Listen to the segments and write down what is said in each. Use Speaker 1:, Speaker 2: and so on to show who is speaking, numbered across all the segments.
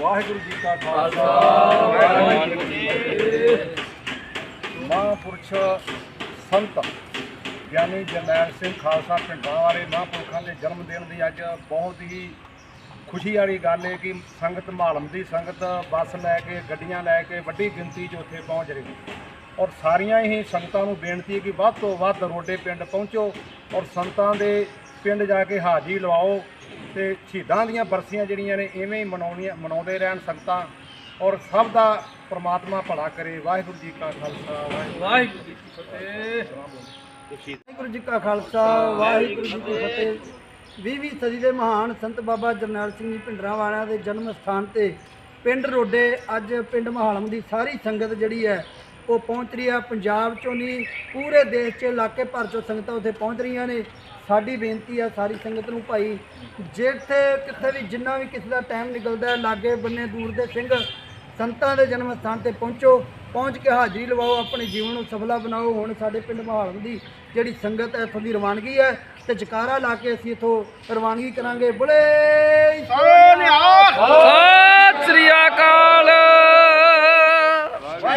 Speaker 1: ਵਾਹਿਗੁਰੂ ਜੀ ਕਾ ਖਾਲਸਾ। ਵਾਹਿਗੁਰੂ ਜੀ ਕੀ ਫਤਿਹ। ਮਹਾਂਪੁਰਸ਼ ਸੰਤ ਗਿਆਨੀ ਜਰਨੈਲ ਸਿੰਘ ਖਾਲਸਾ ਪਿੰਡਾਂ ਵਾਲੇ ਮਹਾਂਪੁਰਖਾਂ ਦੇ ਜਨਮ ਦਿਨ ਦੀ ਅੱਜ ਬਹੁਤ ਹੀ ਖੁਸ਼ੀ ਵਾਲੀ ਗੱਲ ਹੈ ਕਿ ਸੰਗਤ ਮਾਲਮ ਦੀ ਸੰਗਤ ਬੱਸ ਲੈ ਕੇ ਗੱਡੀਆਂ ਲੈ ਕੇ ਵੱਡੀ ਗਿਣਤੀ 'ਚ ਉੱਥੇ ਪਹੁੰਚ ਰਹੀ ਹੈ। ਔਰ ਸਾਰੀਆਂ ਹੀ ਸੰਗਤਾਂ ਨੂੰ ਬੇਨਤੀ ਹੈ ਕਿ ਵੱਧ ਤੋਂ ਵੱਧ ਰੋਡੇ ਪਿੰਡ ਪਹੁੰਚੋ ਔਰ ਸੰਤਾਂ ਦੇ ਪਿੰਡ ਜਾ ਕੇ ਹਾਜ਼ਰੀ ਲਵਾਓ। ਤੇ ਸ਼ਹੀਦਾਂ ਦੀਆਂ ਬਰਸੀਆਂ ਜਿਹੜੀਆਂ ਨੇ ਐਵੇਂ ਹੀ ਮਨਾਉਣੀਆਂ, ਮਨਾਉਂਦੇ ਰਹਿਣ ਸੰਗਤਾਂ। ਔਰ ਸਭ ਦਾ ਪ੍ਰਮਾਤਮਾ ਭਲਾ ਕਰੇ। ਵਾਹਿਗੁਰੂ ਜੀ ਕਾ ਖਾਲਸਾ, ਵਾਹਿਗੁਰੂ ਜੀ ਕੀ ਫਤਿਹ।
Speaker 2: ਵਾਹਿਗੁਰੂ ਜੀ ਕਾ ਖਾਲਸਾ, ਵਾਹਿਗੁਰੂ ਜੀ ਕੀ ਫਤਿਹ। 20ਵੀਂ ਸਦੀ ਦੇ ਮਹਾਨ ਸੰਤ ਬਾਬਾ ਜਰਨੈਲ ਸਿੰਘ ਜੀ ਭਿੰਡਰਾਂ ਵਾਲਿਆਂ ਦੇ ਜਨਮ ਸਥਾਨ ਤੇ ਪਿੰਡ ਰੋਡੇ, ਅੱਜ ਪਿੰਡ ਮਹਾਲਮ ਦੀ ਸਾਰੀ ਸੰਗਤ ਜਿਹੜੀ ਹੈ ਉਹ ਪਹੁੰਚ ਰਹੀ ਹੈ ਪੰਜਾਬ ਚੋਂ ਨਹੀਂ ਪੂਰੇ ਦੇਸ਼ 'ਚ ਇਲਾਕੇ ਭਰ ਚੋਂ ਸੰਗਤਾਂ ਉੱਥੇ ਪਹੁੰਚ ਰਹੀਆਂ ਨੇ। ਸਾਡੀ ਬੇਨਤੀ ਆ ਸਾਰੀ ਸੰਗਤ ਨੂੰ ਭਾਈ ਜਿੱਥੇ ਕਿੱਥੇ ਵੀ ਜਿੰਨਾ ਵੀ ਕਿਸੇ ਦਾ ਟਾਈਮ ਨਿਕਲਦਾ ਲਾਗੇ ਬੰਨੇ ਦੂਰ ਦੇ ਸਿੰਘ ਸੰਤਾਂ ਦੇ ਜਨਮ ਸਥਾਨ ਤੇ ਪਹੁੰਚੋ। ਪਹੁੰਚ ਕੇ ਹਾਜ਼ਰੀ ਲਵਾਓ ਆਪਣੇ ਜੀਵਨ ਨੂੰ ਸਫਲਾ ਬਣਾਓ। ਹੁਣ ਸਾਡੇ ਪਿੰਡ ਮਹਾਲਮ ਦੀ ਜਿਹੜੀ ਸੰਗਤ ਹੈ ਇੱਥੋਂ ਦੀ ਰਵਾਨਗੀ ਹੈ ਤੇ ਜਕਾਰਾ ਲਾ ਕੇ ਅਸੀਂ ਇੱਥੋਂ ਰਵਾਨਗੀ ਕਰਾਂਗੇ। ਬੁਲੇ
Speaker 3: ਸਤਿ ਸ੍ਰੀ ਅਕਾਲ!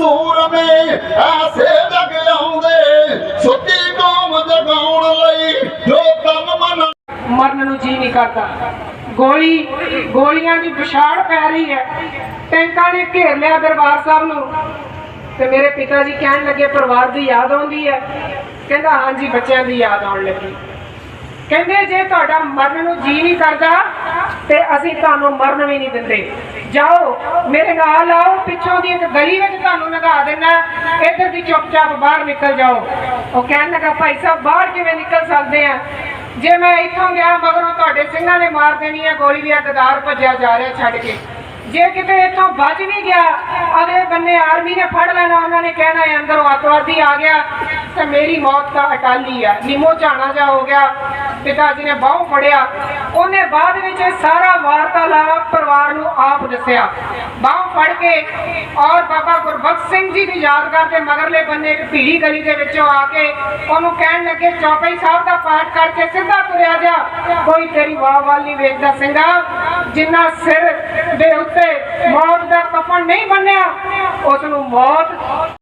Speaker 4: ਸੂਰਮੇ ਐਸੇ ਜਗ ਆਉਂਦੇ ਸੁੱਤੀ ਕੌਮ ਜਗਾਉਣ ਲਈ ਜੋ ਕੰਮ ਮਨ
Speaker 5: ਮਰਨ ਨੂੰ ਜੀ ਨਹੀਂ ਕਰਦਾ। ਗੋਲੀ ਗੋਲੀਆਂ ਦੀ ਵਿਛਾੜ ਪੈ ਰਹੀ ਹੈ। ਟੈਂਕਾਂ ਨੇ ਘੇਰ ਲਿਆ ਦਰਬਾਰ ਸਾਹਿਬ ਨੂੰ। ਤੇ ਮੇਰੇ ਪਿਤਾ ਜੀ ਕਹਿਣ ਲੱਗੇ, ਪਰਿਵਾਰ ਦੀ ਯਾਦ ਆਉਂਦੀ ਹੈ। ਕਹਿੰਦਾ, ਹਾਂਜੀ, ਬੱਚਿਆਂ ਦੀ ਯਾਦ ਆਉਣ ਲੱਗੀ। ਕਹਿੰਦੇ, ਜੇ ਤੁਹਾਡਾ ਮਰਨ ਨੂੰ ਜੀ ਨਹੀਂ ਕਰਦਾ, ਤੇ ਅਸੀਂ ਤੁਹਾਨੂੰ ਮਰਨ ਵੀ ਨਹੀਂ ਦਿੰਦੇ। ਜਾਓ, ਮੇਰੇ ਨਾਲ ਆਓ, ਪਿੱਛੋਂ ਦੀ ਇੱਕ ਗਲੀ ਵਿੱਚ ਤੁਹਾਨੂੰ ਲਗਾ ਦੇਣਾ ਇੱਧਰ ਦੀ ਚੁੱਪਚਾਪ ਬਾਹਰ ਨਿਕਲ ਜਾਓ। ਉਹ ਕਹਿਣ ਲੱਗਾ, ਭਾਈ ਸਾਹਿਬ, ਬਾਹਰ ਕਿਵੇਂ ਨਿਕਲ ਸਕਦੇ ਆ ਜੇ ਮੈਂ ਇੱਥੋਂ ਗਿਆ, ਮਗਰੋਂ ਤੁਹਾਡੇ ਸਿੰਘਾਂ ਨੇ ਮਾਰ ਦੇਣੀ ਹੈ, ਗੋਲੀ ਵੀ ਗਦਾਰ ਭੱਜਿਆ ਜਾ ਰਿਹਾ ਛੱਡ ਕੇ। ਜੇ ਕਿਤੇ ਇੱਥੋਂ ਬਚ ਵੀ ਗਿਆ, ਅਗਲੇ ਬੰਨੇ ਆਰਮੀ ਨੇ ਫੜ ਲੈਣਾ, ਉਹਨਾਂ ਨੇ ਕਹਿਣਾ ਹੈ ਅੰਦਰੋਂ ਅੱਤਵਾਦੀ ਆ ਗਿਆ, ਤੇ ਮੇਰੀ ਮੌਤ ਤਾਂ ਅਟਾਲੀ ਆ। ਨਿਮੋ ਝਾਣਾ ਜਾ ਹੋ ਗਿਆ, ਪਿਤਾ ਜੀ ਨੇ ਬਾਹੂ ਫੜਿਆ। ਉਹਨੇ ਬਾਅਦ ਵਿੱਚ ਸਾਰਾ ਵਾਰਤਾਲਾਪ ਪਰਿਵਾਰ ਨੂੰ ਆਪ ਦੱਸਿਆ। ਬਾਹੂ ਫੜ ਕੇ ਔਰ ਬਾਬਾ ਗੁਰਬਖਸ਼ ਸਿੰਘ ਜੀ ਦੀ ਯਾਦ ਕਰਦੇ ਮਗਰਲੇ ਬੰਨੇ ਇੱਕ ਭੀੜੀ ਗਲੀ ਦੇ ਵਿੱਚੋਂ ਆ ਕੇ ਉਹਨੂੰ ਕਹਿਣ ਲੱਗੇ, ਚੌਪਈ ਸਾਹਿਬ ਦਾ ਪਾਠ ਕਰਕੇ ਸਿੱਧਾ ਤੁਰਿਆ ਜਾ। ਕੋਈ ਤੇਰੀ ਵਾਹ ਵਾਲ ਨਹੀਂ ਵੇਖਦਾ ਸਿੰਘਾ ਜਿੰਨਾ ਸਿਰ ਦੇ ਉੱਤੇ ਉੱਤੇ ਮੌਤ ਦਾ ਕਫਨ ਨਹੀਂ ਬੰਨਿਆ ਉਸ ਨੂੰ ਮੌਤ